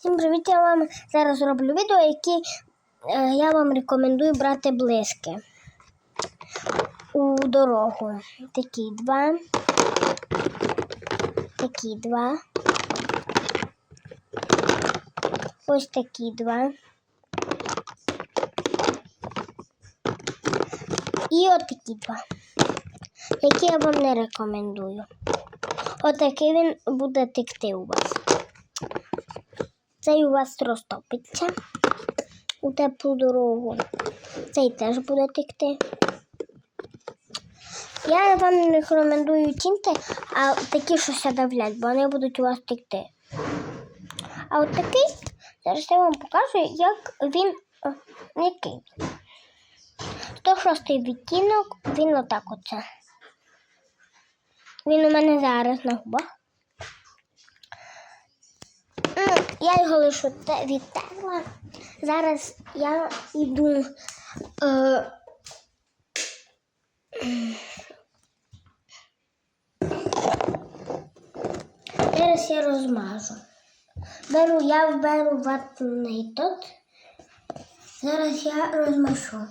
Всім привіт! Я вам зараз зроблю відео, які е, я вам рекомендую брати блиски у дорогу. Такі два. Такі два. Ось такі два. І отакі два. Які я вам не рекомендую. Отакий він буде текти у вас. Цей у вас розтопиться у теплу дорогу. Цей теж буде текти. Я вам рекомендую тінти, а такі, що ся бо вони будуть у вас текти. А от такий, зараз я вам покажу, як він який. 106 відтінок, він отак оце. Він у мене зараз на губах. Я його лише те- відтерла. Зараз я йду. Е, зараз я розмажу. Беру, я беру ватний тот. Зараз я розмашу.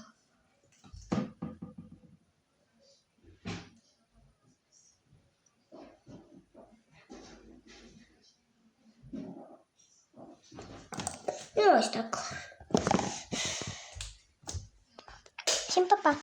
Ну ось так. Всім па-па!